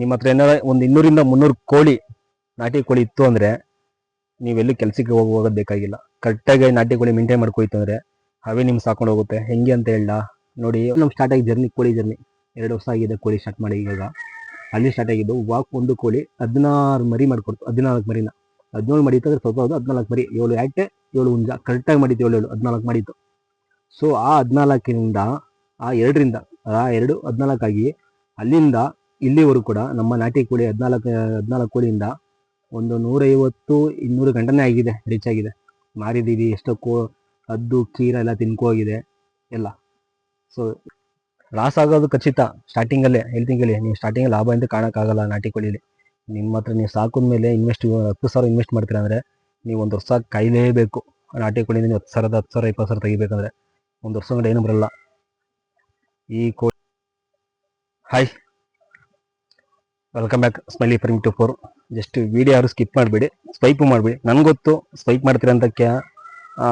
ನಿಮ್ಮ ಹತ್ರ ಏನಾರ ಒಂದು ಇನ್ನೂರಿಂದ ಮುನ್ನೂರು ಕೋಳಿ, ನಾಟಿ ಕೋಳಿ ಇತ್ತು ಅಂದ್ರೆ ನೀವೆಲ್ಲೂ ಕೆಲಸಕ್ಕೆ ಹೋಗಿ, ಹೋಗೋದು ಬೇಕಾಗಿಲ್ಲ. ಕರೆಕ್ಟಾಗಿ ನಾಟಿ ಕೋಳಿ ಮೇಂಟೈನ್ ಮಾಡ್ಕೋಯ್ತು ಅಂದ್ರೆ ಅವೇ ನಿಮ್ಗೆ ಸಾಕೊಂಡು ಹೋಗುತ್ತೆ. ಹೆಂಗೆ ಅಂತ ಹೇಳ ನೋಡಿ ನಮ್ಗೆ ಸ್ಟಾರ್ಟ್ ಆಗಿ ಜರ್ನಿ ಕೋಳಿ ಜರ್ನಿ ಎರಡು ವರ್ಷ ಆಗಿದೆ ಕೋಳಿ ಸ್ಟಾರ್ಟ್ ಮಾಡಿ ಈಗ ಅಲ್ಲಿ ಸ್ಟಾರ್ಟ್ ಆಗಿದ್ದು ವಾಕ್ ಒಂದು ಕೋಳಿ ಹದಿನಾರು ಮರಿ ಮಾಡ್ಕೊಡ್ತು, ಹದಿನಾಲ್ಕು ಮರಿನ. ಹದಿನೇಳು ಮಡಿತು ಅಂದ್ರೆ ಸ್ವಲ್ಪ ಹೌದು, ಹದಿನಾಲ್ಕು ಮರಿ. ಏಳು ಆಟೆ ಏಳು ಹುಂಜ ಕರೆಕ್ಟಾಗಿ ಮಾಡಿತ್ತು ಏಳು ಏಳು, ಹದಿನಾಲ್ಕು ಮಾಡಿತ್ತು ಸೊ ಆ ಹದಿನಾಲ್ಕಿನಿಂದ, ಆ ಎರಡರಿಂದ, ಆ ಎರಡು ಹದಿನಾಲ್ಕಾಗಿ ಅಲ್ಲಿಂದ ಇಲ್ಲಿವರೆಗೂ ಕೂಡ ನಮ್ಮ ನಾಟಿ ಕೋಳಿ ಹದಿನಾಲ್ಕು ಹದಿನಾಲ್ಕು ಕೋಳಿಯಿಂದ ಒಂದು ನೂರೈವತ್ತು, ಇನ್ನೂರು ಗಂಟನೇ ಆಗಿದೆ ರೀಚ್ ಆಗಿದೆ. ಮಾರಿದ್ದೀವಿ, ಎಷ್ಟೋ ಕೋ, ಹದ್ದು, ಕೀರ ಎಲ್ಲ ತಿನ್ಕೋಗಿದೆ ಎಲ್ಲ. ಸೊ ಲಾಸ್ ಆಗೋದು ಖಚಿತ. ಸ್ಟಾರ್ಟಿಂಗಲ್ಲೇ ಹೇಳ್ತೀನಿ ಕೇಳಿ, ನೀವು ಸ್ಟಾರ್ಟಿಂಗ್ ಲಾಭ ಅಂತ ಕಾಣೋಕ್ಕಾಗಲ್ಲ ನಾಟಿ ಕೋಳಿಲಿ ನಿಮ್ಮ ಹತ್ರ ನೀವು ಸಾಕಿದ ಮೇಲೆ ಇನ್ವೆಸ್ಟ್ ಹತ್ತು ಸಾವಿರ ಇನ್ವೆಸ್ಟ್ ಮಾಡ್ತೀರಾ ಅಂದರೆ ನೀವು ಒಂದು ವರ್ಷ ಕಾಯಲೇಬೇಕು. ನಾಟಿ ಕೋಳಿಯಿಂದ ನೀವು ಹತ್ತು ಸಾವಿರದ, ಹತ್ತು ಸಾವಿರ, ಇಪ್ಪತ್ತು ಸಾವಿರ ತೆಗಿಬೇಕಂದ್ರೆ. ಒಂದು ವರ್ಷ ಏನೂ ಬರಲ್ಲ. ಈ ಕೋಳಿ hi welcome back smiley farm to four just video ಯಾರು ಸ್ಕಿಪ್ ಮಾಡಬೇಡಿ ಸ್ವೈಪ್ ಮಾಡಬೇಡಿ. ನನಗೆ ಗೊತ್ತು ಸ್ವೈಪ್ ಮಾಡ್ತೀರ ಅಂತ ಆ,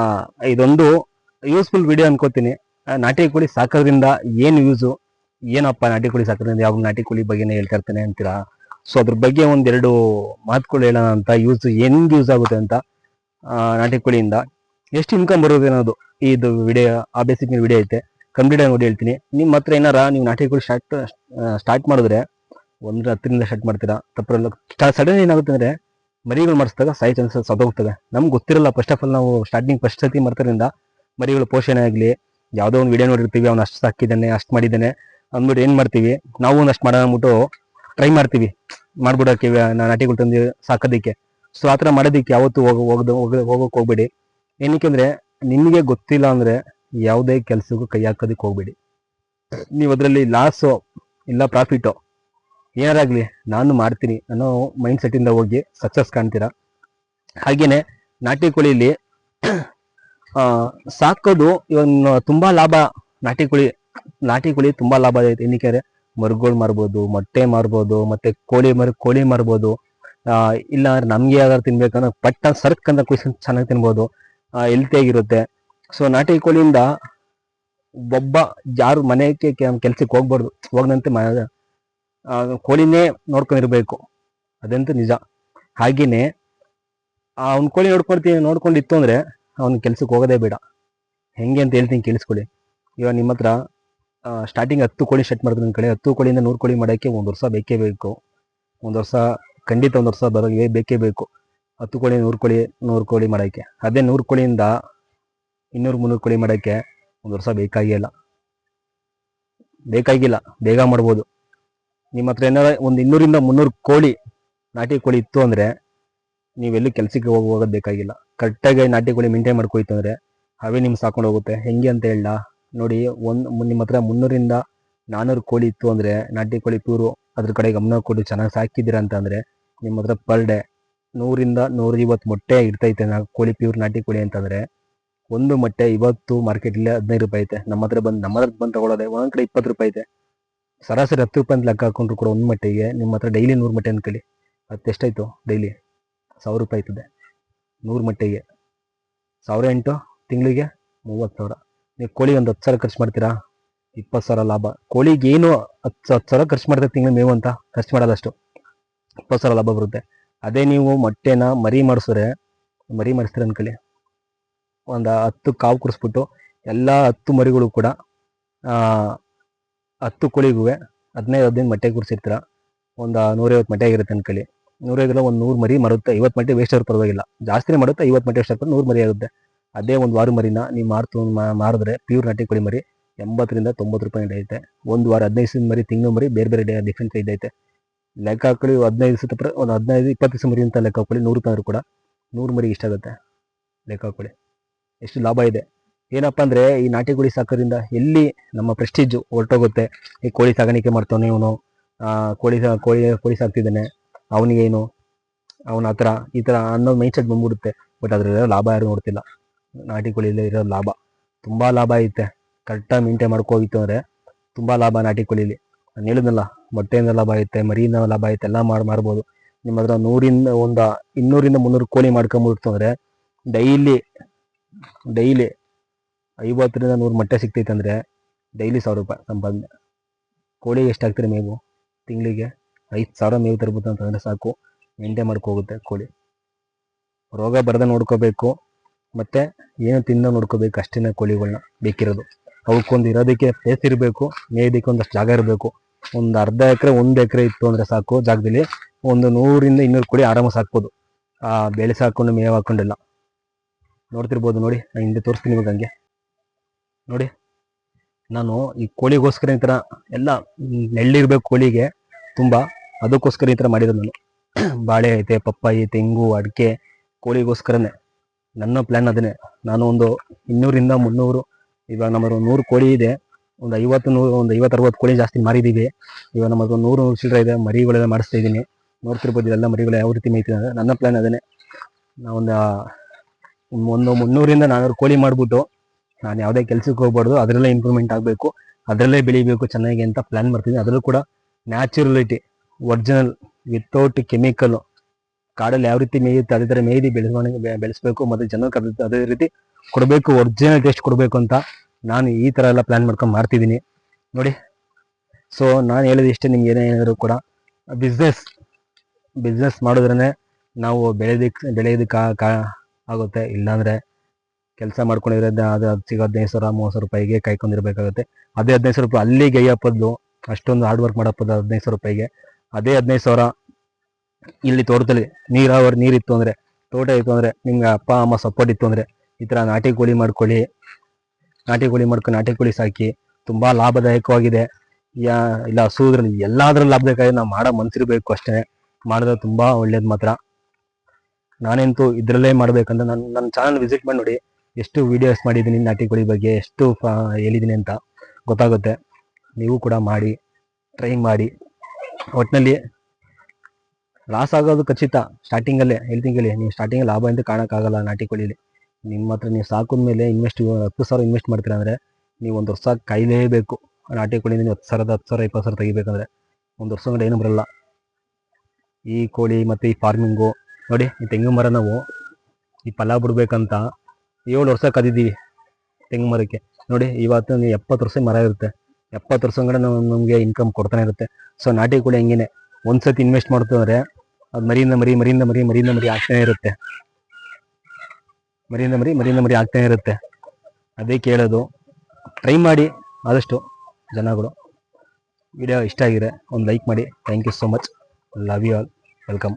ಇದೊಂದು ಯೂಸ್ಫುಲ್ ವಿಡಿಯೋ ಅನ್ಕೋತೀನಿ. ನಾಟಿ ಕೋಳಿ ಸಾಕೋದ್ರಿಂದ ಏನು ಯೂಸು ಏನಪ್ಪ ನಾಟಿ ಕೋಳಿ ಸಾಕೋದ್ರಿಂದ ಯಾವ ನಾಟಿ ಕೋಳಿ ಬಗ್ಗೆನೇ ಹೇಳ್ತಾ ಇರ್ತಾನೆ ಅಂತೀರಾ? ಸೊ ಅದ್ರ ಬಗ್ಗೆ ಒಂದೆರಡು ಮಾತುಗಳು ಹೇಳೋಣ ಅಂತ ಯೂಸ್ ಹೆಂಗ್ ಯೂಸ್ ಆಗುತ್ತೆ ಅಂತ ನಾಟಿ ಕೋಳಿಯಿಂದ. ಎಷ್ಟು ಇನ್ಕಮ್ ಬರೋದು ಅನ್ನೋದು ಇದು ವಿಡಿಯೋ ಆ ಬೇಸಿಕ್ ವಿಡಿಯೋ ಐತೆ. ಕಂಪ್ಲೀಟ್ ಆಗಿ ನೋಡಿ ಹೇಳ್ತೀನಿ. ನಿಮ್ಮ ಹತ್ರ ಏನಾರ ನೀವು ನಾಟಿ ಕೋಳಿ ಸ್ಟಾರ್ಟ್ ಸ್ಟಾರ್ಟ್ ಮಾಡಿದ್ರೆ ಒಂದ್ರ ಹತ್ತರಿಂದ ಸ್ಟಾರ್ಟ್ ಮಾಡ್ತೀರಾ? ತಪ್ಪರಲ್ಲ ಸಡನ್ ಏನಾಗುತ್ತೆ ಅಂದ್ರೆ, ಮರಿಗಳು ಮಾಡಿಸಿದಾಗ ಸಾಯಿ ಚಾನ್ಸಸ್ ಸದೋಗ್ತವೆ ನಮ್ಗೆ ಗೊತ್ತಿರಲ್ಲ. ಫಸ್ಟ್ ಆಫ್ ಆಲ್ ನಾವು ಸ್ಟಾರ್ಟಿಂಗ್ ಫಸ್ಟ್ ಸತಿ ಮಾಡ್ತಾರಿಂದ ಮರಿಗಳು ಪೋಷಣೆ ಆಗಲಿ, ಯಾವುದೋ ಒಂದು ವಿಡಿಯೋ ನೋಡಿರ್ತೀವಿ, ಅವ್ನು ಅಷ್ಟು ಸಾಕಿದ್ದಾನೆ, ಅಷ್ಟು ಮಾಡಿದ್ದಾನೆ ಅಂದ್ಬಿಟ್ಟು ಏನು ಮಾಡ್ತೀವಿ? ನಾವು ಒಂದಷ್ಟು ಮಾಡೋಣ ಅಂದ್ಬಿಟ್ಟು ಟ್ರೈ ಮಾಡ್ತೀವಿ. ಮಾಡ್ಬಿಡೋಕೆ ನಾಟಿಗಳು ತಂದು ಸಾಕೋದಕ್ಕೆ. ಸೊ ಆ ಥರ ಮಾಡೋದಕ್ಕೆ ಯಾವತ್ತೂ ಹೋಗ ಹೋಗ ಹೋಗೋಕೆ ಹೋಗ್ಬೇಡಿ. ಏನಕ್ಕೆ ಅಂದರೆ, ನಿಮಗೆ ಗೊತ್ತಿಲ್ಲ ಅಂದರೆ ಯಾವುದೇ ಕೆಲಸಕ್ಕೂ ಕೈ ಹಾಕೋದಕ್ಕೆ ಹೋಗ್ಬೇಡಿ. ನೀವು ಅದರಲ್ಲಿ ಲಾಸು ಇಲ್ಲ ಪ್ರಾಫಿಟು ಏನಾರಾಗ್ಲಿ ನಾನು ಮಾಡ್ತೀನಿ. ಅನ್ನೋ ಮೈಂಡ್ ಸೆಟ್ ಇಂದ ಹೋಗಿ ಸಕ್ಸಸ್ ಕಾಣ್ತೀರಾ? ಹಾಗೇನೆ ನಾಟಿ ಕೋಳಿಲಿ ಸಾಕೋದು ಇವನ್ ತುಂಬಾ ಲಾಭ. ನಾಟಿ ಕೋಳಿ ನಾಟಿ ಕೋಳಿ ತುಂಬಾ ಲಾಭ ಐತೆ ಏನಕ್ಕೆ ಮರುಗಳು ಮಾರ್ಬೋದು ಮೊಟ್ಟೆ ಮಾರ್ಬೋದು ಮತ್ತೆ ಕೋಳಿ ಮರ ಕೋಳಿ ಮಾರ್ಬೋದು. ಇಲ್ಲ ಅಂದ್ರೆ ನಮ್ಗೆ ಯಾವ್ದಾರು ತಿನ್ಬೇಕಂದ್ರೆ ಪಟ್ಟ ಸರ್ಕ್ ಅಂತ ಕುಯ್ಸ್ ಚೆನ್ನಾಗಿ ತಿನ್ಬೋದು. ಹೆಲ್ತಿ ಆಗಿರುತ್ತೆ. ಸೊ ನಾಟಿ ಕೋಳಿಯಿಂದ ಒಬ್ಬ ಯಾರು ಮನೆಗೆ ಕೆಲ್ಸಕ್ಕೆ ಹೋಗ್ಬಾರ್ದು. ಆ, ಕೋಳಿನೇ ನೋಡ್ಕೊಂಡಿರ್ಬೇಕು. ಅದಂತೂ ನಿಜ. ಹಾಗೆಯೇ ಅವ್ನ ಕೋಳಿ ನೋಡ್ಕೊಳ್ತೀನಿ ನೋಡ್ಕೊಂಡಿತ್ತು ಅಂದರೆ ಅವ್ನ ಕೆಲ್ಸಕ್ಕೆ ಹೋಗೋದೇ ಬೇಡ. ಹೆಂಗೆ ಅಂತ ಹೇಳ್ತೀನಿ ಕೇಳಿಸ್ಕೊಳ್ಳಿ. ಇವಾಗ ನಿಮ್ಮ ಹತ್ರ ಸ್ಟಾರ್ಟಿಂಗ್ ಹತ್ತು ಕೋಳಿ ಸೆಟ್ ಮಾಡಿದ್ರೆ ನಿಮ್ಮ ಕಡೆ, ಹತ್ತು ಕೋಳಿಯಿಂದ ನೂರು ಕೋಳಿ ಮಾಡೋಕ್ಕೆ ಒಂದು ವರ್ಷ ಬೇಕೇ ಬೇಕು. ಒಂದು ವರ್ಷ, ಖಂಡಿತ ಒಂದು ವರ್ಷ ಬರೋ ಬೇಕೇ ಬೇಕು. ಹತ್ತು ಕೋಳಿ, ನೂರು ಕೋಳಿ ನೂರು ಕೋಳಿ ಮಾಡೋಕ್ಕೆ. ಅದೇ ನೂರು ಕೋಳಿಯಿಂದ ಇನ್ನೂರು ಮುನ್ನೂರು ಕೋಳಿ ಮಾಡೋಕ್ಕೆ ಒಂದು ವರ್ಷ ಬೇಕಾಗಿಲ್ಲ ಬೇಕಾಗಿಲ್ಲ. ಬೇಗ ಮಾಡ್ಬೋದು. ನಿಮ್ಮ ಹತ್ರ ಏನಾರ ಒಂದು ಇನ್ನೂರಿಂದ ಮುನ್ನೂರು ಕೋಳಿ, ನಾಟಿ ಕೋಳಿ ಇತ್ತು ಅಂದ್ರೆ ನೀವೆಲ್ಲೂ ಕೆಲಸಕ್ಕೆ ಹೋಗಿ, ಹೋಗೋದು ಬೇಕಾಗಿಲ್ಲ. ಕರೆಕ್ಟಾಗಿ ನಾಟಿ ಕೋಳಿ ಮೇಂಟೈನ್ ಮಾಡ್ಕೋಯ್ತು ಅಂದ್ರೆ ಅವೇ ನಿಮ್ಗೆ ಸಾಕೊಂಡು ಹೋಗುತ್ತೆ. ಹೆಂಗೆ ಅಂತ ಹೇಳ ನೋಡಿ, ಒಂದು ನಿಮ್ಮ ಹತ್ರ ಮುನ್ನೂರಿಂದ ನಾನ್ನೂರು ಕೋಳಿ ಇತ್ತು ಅಂದ್ರೆ ನಾಟಿ ಕೋಳಿ ಪ್ಯೂರು ಅದ್ರ ಕಡೆ ಗಮನ ಕೊಟ್ಟು ಚೆನ್ನಾಗಿ ಸಾಕಿದ್ದೀರಾ ಅಂತ ಅಂದ್ರೆ ನಿಮ್ಮ ಹತ್ರ ಪರ್ ಡೇ ನೂರಿಂದ ನೂರೈವತ್ತು ಮೊಟ್ಟೆ ಇರ್ತೈತೆ ನಾ ಕೋಳಿ ಪ್ಯೂರ್ ನಾಟಿ ಕೋಳಿ ಅಂತಂದ್ರೆ ಒಂದು ಮೊಟ್ಟೆ ಇವತ್ತು ಮಾರ್ಕೆಟಲ್ಲಿ ಹದಿನೈದು ರೂಪಾಯಿ ಐತೆ. ನಮ್ಮ ಹತ್ರ ಬಂದು, ನಮ್ಮ ಹತ್ರ ಬಂದು ತಗೊಳ್ಳೋದೆ ಒಂದ್ ಕಡೆ ಇಪ್ಪತ್ತು ರೂಪಾಯಿ ಐತೆ. ಸರಾಸರಿ ಹತ್ತು ರೂಪಾಯಿ ಅಂತ ಲೆಕ್ಕ ಹಾಕೊಂಡ್ರು ಕೂಡ ಒಂದು ಮಟ್ಟಿಗೆ. ನಿಮ್ಮ ಹತ್ರ ಡೈಲಿ ನೂರು ಮಟ್ಟೆ ಅಂದ್ಕೊಳ್ಳಿ ಹತ್ತು ಎಷ್ಟಾಯ್ತು ಡೈಲಿ ಸಾವಿರ ರೂಪಾಯಿ ಆಯ್ತದೆ. ನೂರು ಮಟ್ಟಿಗೆ. ಸಾವಿರ ಎಂಟು ತಿಂಗಳಿಗೆ ಮೂವತ್ತು ಸಾವಿರ. ನೀವು ಕೋಳಿ ಒಂದು ಹತ್ತು ಸಾವಿರ ಖರ್ಚು ಮಾಡ್ತೀರಾ? ಇಪ್ಪತ್ತು ಸಾವಿರ ಲಾಭ. ಕೋಳಿಗೆ ಏನು ಹತ್ತು ಹತ್ತು ಸಾವಿರ ಖರ್ಚು ಮಾಡ್ತಾರೆ ತಿಂಗಳು ಮೇವು ಅಂತ? ಖರ್ಚು ಮಾಡೋದಷ್ಟು. ಇಪ್ಪತ್ತು ಸಾವಿರ ಲಾಭ ಬರುತ್ತೆ. ಅದೇ ನೀವು ಮೊಟ್ಟೆನ ಮರಿ ಮಾಡಿಸಿದ್ರೆ, ಮರಿ ಮಾಡಿಸ್ತೀರ ಅಂದ್ಕೊಳ್ಳಿ ಒಂದು ಹತ್ತು ಕಾವು ಕುಡಿಸ್ಬಿಟ್ಟು ಎಲ್ಲ ಹತ್ತು ಮರಿಗಳು ಕೂಡ ಹತ್ತು ಕೋಳಿಗುವೆ, ಹದಿನೈದು ಹದಿನೈದು ಮೊಟ್ಟೆ ಕೂರಿಸಿರ್ತೀರ ಒಂದು ನೂರೈವತ್ತು ಮೊಟ್ಟೆ ಆಗಿರುತ್ತೆ ಅನ್ಕೊಳ್ಳಿ. ನೂರೈವತ್ತಲ್ಲ ಒಂದು ನೂರು ಮರಿ ಮರುತ್ತೆ. ಐವತ್ತು ಮೊಟ್ಟೆ ವೇಸ್ಟ್ ಆದ್ರೂ ಪರವಾಗಿಲ್ಲ. ಜಾಸ್ತಿನೇ ಮಾಡುತ್ತೆ ಐವತ್ತು ಮೊಟ್ಟೆ ವೇಸ್ಟ್ ಆಗ್ತದೆ ನೂರು ಮರಿ ಆಗುತ್ತೆ. ಅದೇ ಒಂದು ವಾರ ಮರಿನ ನೀವು ಮಾರ್ತು ಮಾರಿದ್ರೆ ಪ್ಯೂರ್ ನಾಟಿ ಕೋಳಿ ಮರಿ ಎಂಬತ್ತರಿಂದ ತೊಂಬತ್ತು ರೂಪಾಯಿ ಐತೆ. ಒಂದು ವಾರ ಹದಿನೈದು ದಿನ ಮರಿ, ತಿಂಗಳು ಮರಿ ಬೇರೆ ಬೇರೆ ಡಿಫ್ರೆನ್ಸ್ ಇದೈತೆ ಲೆಕ್ಕ ಹಾಕೊಳ್ಳಿ, ಹದಿನೈದು ದಿವಸ ತಪ್ಪ ಒಂದು ಹದಿನೈದು, ಇಪ್ಪತ್ತು ದಿವಸ ಮರಿ ಅಂತ ಲೆಕ್ಕ ಹಾಕೊಳ್ಳಿ. ನೂರು ರೂಪಾಯಿ ಕೂಡ ನೂರು ಮರಿಗೆ ಇಷ್ಟಾಗುತ್ತೆ ಲೆಕ್ಕ ಹಾಕೊಳ್ಳಿ. ಎಷ್ಟು ಲಾಭ ಇದೆ. ಏನಪ್ಪಾ ಅಂದ್ರೆ ಈ ನಾಟಿ ಕೋಳಿ ಸಾಕೋದ್ರಿಂದ ಎಲ್ಲಿ ನಮ್ಮ ಪ್ರೆಸ್ಟೀಜು ಹೊರಟೋಗುತ್ತೆ? ಈ ಕೋಳಿ ಸಾಗಾಣಿಕೆ ಮಾಡ್ತಾನೆ ಇವನು. ಕೋಳಿ ಕೋಳಿ ಕೋಳಿ ಸಾಕ್ತಿದ್ದಾನೆ. ಅವನಿಗೇನು ಅವನ ಹತ್ರ ಈ ಥರ ಅನ್ನೋ ಮೈಂಡ್ ಸೆಟ್ ಬಂದ್ಬಿಡುತ್ತೆ. ಬಟ್ ಅದ್ರಲ್ಲಿರೋ ಲಾಭ ಯಾರು ನೋಡ್ತಿಲ್ಲ. ನಾಟಿ ಕೋಳಿಯಲ್ಲಿ ಇರೋ ಲಾಭ. ತುಂಬಾ ಲಾಭ ಐತೆ. ಕರೆಕ್ಟಾಗಿ ಮೇಂಟೈನ್ ಮಾಡ್ಕೋಗಿತ್ತು ಅಂದ್ರೆ ತುಂಬಾ ಲಾಭ ನಾಟಿ ಕೋಳಿಲಿ. ನಾನು ಹೇಳಿದ್ನಲ್ಲ ಮೊಟ್ಟೆಯಿಂದ ಲಾಭ ಐತೆ, ಮರಿಯಿಂದ ಲಾಭ ಐತೆ, ಎಲ್ಲ ಮಾಡಿ, ಮಾಡ್ಬೋದು. ನಿಮ್ಮ ಹತ್ರ ನೂರಿಂದ ಒಂದು, ಇನ್ನೂರಿಂದ ಮುನ್ನೂರು ಕೋಳಿ ಮಾಡ್ಕೊಂಬಿಡ್ತು ಅಂದ್ರೆ ಡೈಲಿ ಡೈಲಿ ಐವತ್ತರಿಂದ ನೂರು ಮೊಟ್ಟೆ ಸಿಗ್ತೈತೆ ಅಂದರೆ ಡೈಲಿ ಸಾವಿರ ರೂಪಾಯಿ ಸಂಪಾದನೆ ಕೋಳಿಗೆ ಎಷ್ಟು ಹಾಕ್ತೀರಿ ಮೇವು? ತಿಂಗಳಿಗೆ ಐದು ಸಾವಿರ ಮೇವು ತರ್ಬೋದು ಅಂತಂದರೆ ಸಾಕು. ಮೇಂಟೈನ್ ಹೋಗುತ್ತೆ ಕೋಳಿ. ರೋಗ ಬರದ ನೋಡ್ಕೋಬೇಕು. ಮತ್ತು ಏನು ತಿನ್ನೋ ನೋಡ್ಕೋಬೇಕು ಅಷ್ಟೇ ಕೋಳಿಗಳನ್ನ ಬೇಕಿರೋದು. ಅವಕ್ಕೊಂದು ಇರೋದಕ್ಕೆ ಪ್ಲೇಸ್ ಇರಬೇಕು, ಮೇಯೋದಕ್ಕೆ ಒಂದಷ್ಟು ಜಾಗ ಇರಬೇಕು. ಒಂದು ಅರ್ಧ ಎಕರೆ, ಒಂದು ಎಕರೆ ಇತ್ತು ಅಂದರೆ ಸಾಕು ಜಾಗದಲ್ಲಿ. ಒಂದು ನೂರಿಂದ ಇನ್ನೂರು ಕೋಳಿ ಆರಾಮಾಗಿ ಸಾಕ್ಬೋದು. ಆ, ಬೆಳೆ ಸಾಕೊಂಡು ಮೇವು ಹಾಕೊಂಡೆಲ್ಲ. ನೋಡ್ತಿರ್ಬೋದು ನೋಡಿ ನಾನು ಹಿಂದೆ ತೋರಿಸ್ತೀನಿ ನಿಮಗೆ ಹಂಗೆ. ನೋಡಿ, ನಾನು ಈ ಕೋಳಿಗೋಸ್ಕರ ಈ ಥರ ಎಲ್ಲ ನೆಳ್ಳಿರ್ಬೇಕು ಕೋಳಿಗೆ ತುಂಬಾ. ಅದಕ್ಕೋಸ್ಕರ ಈ ಥರ ಮಾಡಿರೋದು ನಾನು. ಬಾಳೆ ಐತೆ, ಪಪ್ಪಾಯಿ, ತೆಂಗು, ಅಡಿಕೆ ಕೋಳಿಗೋಸ್ಕರನೇ. ನನ್ನ ಪ್ಲ್ಯಾನ್ ಅದನ್ನೇ. ನಾನು ಒಂದು ಇನ್ನೂರಿಂದ ಮುನ್ನೂರು, ಇವಾಗ ನಮ್ಮದು ನೂರು ಕೋಳಿ ಇದೆ. ಒಂದು ಐವತ್ತು ನೂರು ಒಂದು ಐವತ್ತು ಅರವತ್ತು ಕೋಳಿ ಜಾಸ್ತಿ ಮಾರಿದ್ದೀವಿ ಇವಾಗ ನಮ್ಮದು ನೂರು ನೂರು ಚಿಲ್ಲರೆ ಇದೆ, ಮರಿಗಳೆಲ್ಲ ಮಾಡಿಸ್ತಾ ಇದ್ದೀನಿ. ನೋಡ್ತಿರ್ಬೋದು ಇದೆಲ್ಲ ಮರಿಗಳು ಯಾವ ರೀತಿ ಮೇಯ್ತಿದೆ ಅಂದರೆ ನನ್ನ ಪ್ಲ್ಯಾನ್ ಅದನ್ನೇ. ನಾವೊಂದು ಒಂದು ಮುನ್ನೂರಿಂದ ನಾನ್ನೂರು ಕೋಳಿ ಮಾಡಿಬಿಟ್ಟು ನಾನು ಯಾವುದೇ ಕೆಲಸಕ್ಕೆ ಹೋಗ್ಬಾರ್ದು, ಅದರಲ್ಲೇ ಇಂಪ್ರೂವ್ಮೆಂಟ್ ಆಗಬೇಕು, ಅದರಲ್ಲೇ ಬೆಳಿಬೇಕು ಚೆನ್ನಾಗಿ ಅಂತ ಪ್ಲ್ಯಾನ್ ಮಾಡ್ತೀನಿ. ಅದರಲ್ಲೂ ಕೂಡ ನ್ಯಾಚುರಲಿಟಿ ಒರಿಜಿನಲ್ ವಿತೌಟ್ ಕೆಮಿಕಲ್ ಕಾಡಲ್ಲಿ ಯಾವ ರೀತಿ ಮೇಯುತ್ತೆ, ಅದೇ ಥರ ಮೇಯ್ದು ಬೆಳೆಸ್ಕೊಂಡು ಬೆಳೆಸಬೇಕು ಮತ್ತು ಜನಕ್ಕೆ ಅದೇ ಅದೇ ರೀತಿ ಕೊಡಬೇಕು ಒರಿಜಿನಲ್ ಟೇಸ್ಟ್ ಕೊಡಬೇಕು ಅಂತ ನಾನು ಈ ಥರ ಎಲ್ಲ ಪ್ಲ್ಯಾನ್ ಮಾಡ್ಕೊಂಡು ಮಾಡ್ತಿದ್ದೀನಿ. ನೋಡಿ ಸೊ ನಾನು ಹೇಳಿದ ಇಷ್ಟೇ ನಿಮ್ಗೆ ಏನೇ ಏನಾದರೂ ಕೂಡ ಬಿಸ್ನೆಸ್ ಬಿಸ್ನೆಸ್ ಮಾಡಿದ್ರೇ ನಾವು ಬೆಳೆಯೋದಕ್ಕೆ ಬೆಳೆಯೋದಕ್ಕೆ ಆಗುತ್ತೆ. ಇಲ್ಲಾಂದರೆ ಕೆಲಸ ಮಾಡ್ಕೊಂಡಿದ್ರೆ ಅದು ಅದು ಸಿಗೋ ಹದಿನೈದು ಸಾವಿರ, ಮೂವತ್ತು ಸಾವಿರ ರೂಪಾಯಿಗೆ ಕಾಯ್ಕೊಂಡಿರ್ಬೇಕಾಗುತ್ತೆ. ಅದೇ ಹದಿನೈದು ಸಾವಿರ ರೂಪಾಯಿ ಅಲ್ಲಿ ಗೈಯಪ್ಪದ್ದು ಅಷ್ಟೊಂದು ಹಾರ್ಡ್ ವರ್ಕ್ ಮಾಡಪ್ಪದ್ದು ಹದಿನೈದು ಸಾವಿರ ರೂಪಾಯಿಗೆ. ಅದೇ ಹದಿನೈದು ಸಾವಿರ ಇಲ್ಲಿ ತೋಟದಲ್ಲಿ ನೀರಾವರಿ ನೀರಿತ್ತು ಅಂದರೆ, ತೋಟ ಇತ್ತು ಅಂದರೆ, ನಿಮ್ಗೆ ಅಪ್ಪ, ಅಮ್ಮ ಸಪೋರ್ಟ್ ಇತ್ತು ಅಂದರೆ ಈ ಥರ ನಾಟಿ ಕೋಳಿ ಮಾಡ್ಕೊಳ್ಳಿ. ನಾಟಿ ಕೋಳಿ ಮಾಡ್ಕೊಂಡು ನಾಟಿ ಕೋಳಿ ಸಾಕಿ ತುಂಬ ಲಾಭದಾಯಕವಾಗಿದೆ. ಯಾ, ಇಲ್ಲ ಹಸುದ್ರಲ್ಲಿ ಎಲ್ಲಾದ್ರಲ್ಲಿ ಲಾಭದಾಯಕ ನಾವು ಮಾಡೋ ಮನ್ಸಿರ್ಬೇಕು ಅಷ್ಟೇ. ಮಾಡಿದ್ರೆ ತುಂಬ ಒಳ್ಳೇದು ಮಾತ್ರ. ನಾನಂತೂ ಇದರಲ್ಲೇ ಮಾಡ್ಬೇಕಂತ ನನ್ನ ನನ್ನ ಚಾನಲ್ ವಿಸಿಟ್ ಮಾಡಿ ನೋಡಿ. ಎಷ್ಟು ವೀಡಿಯೋಸ್ ಮಾಡಿದ್ದೀನಿ ನಾಟಿ ಕೋಳಿ ಬಗ್ಗೆ ಎಷ್ಟು ಹೇಳಿದ್ದೀನಿ ಅಂತ ಗೊತ್ತಾಗುತ್ತೆ. ನೀವು ಕೂಡ ಮಾಡಿ ಟ್ರೈ ಮಾಡಿ. ಒಟ್ಟಿನಲ್ಲಿ ಲಾಸ್ ಆಗೋದು ಖಚಿತ. ಸ್ಟಾರ್ಟಿಂಗಲ್ಲೇ ಹೇಳ್ತೀನಿ ಕೇಳಿ. ನೀವು ಸ್ಟಾರ್ಟಿಂಗ್ ಲಾಭ ಅಂತ ಕಾಣೋಕ್ಕಾಗಲ್ಲ ನಾಟಿ ಕೋಳಿಲಿ. ನಿಮ್ಮ ಹತ್ರ ನೀವು ಸಾಕಿದ ಮೇಲೆ ಇನ್ವೆಸ್ಟ್ ಹತ್ತು ಸಾವಿರ ಇನ್ವೆಸ್ಟ್ ಮಾಡ್ತೀರಾ ಅಂದರೆ ನೀವು ಒಂದು ವರ್ಷ ಕಾಯಲೇಬೇಕು. ನಾಟಿ ಕೋಳಿಯಿಂದ ನೀವು ಹತ್ತು ಸಾವಿರದ, ಹತ್ತು ಸಾವಿರ, ಇಪ್ಪತ್ತು ಸಾವಿರ ತೆಗಿಬೇಕಂದ್ರೆ ಒಂದು ವರ್ಷ ಏನು ಬರಲ್ಲ. ಈ ಕೋಳಿ ಮತ್ತು ಈ ಫಾರ್ಮಿಂಗು ನೋಡಿ, ಈ ತೆಂಗು ಮರ ನಾವು ಈ ಫಲ ಬಿಡ್ಬೇಕಂತ ಏಳು ವರ್ಷ ಕದಿದ್ದೀವಿ ತೆಂಗಿನ ಮರಕ್ಕೆ ನೋಡಿ, ಇವತ್ತು ಎಪ್ಪತ್ತು ವರ್ಷ ಮರ ಇರುತ್ತೆ. ಎಪ್ಪತ್ತು ವರ್ಷ ನಮಗೆ ಇನ್ಕಮ್ ಕೊಡ್ತಾನೆ ಇರುತ್ತೆ. ಸೊ ನಾಟಿ ಕೂಡ ಹೆಂಗೇನೆ. ಒಂದ್ಸತಿ ಇನ್ವೆಸ್ಟ್ ಮಾಡ್ತಂದ್ರೆ, ಅದು ಮರಿಯಿಂದ ಮರಿ ಮರಿಯಿಂದ ಮರಿ ಮರಿಯಿಂದ ಮರಿ ಆಗ್ತಾನೆ ಇರುತ್ತೆ. ಮರಿಯಿಂದ ಮರಿ ಮರಿಯಿಂದ ಮರಿ ಆಗ್ತಾನೆ ಇರುತ್ತೆ. ಅದೇ ಕೇಳೋದು. ಟ್ರೈ ಮಾಡಿ, ಆದಷ್ಟು ಜನಗಳು ವಿಡಿಯೋ ಇಷ್ಟ ಆಗಿದೆ ಒಂದು ಲೈಕ್ ಮಾಡಿ. Thank you so much love you all welcome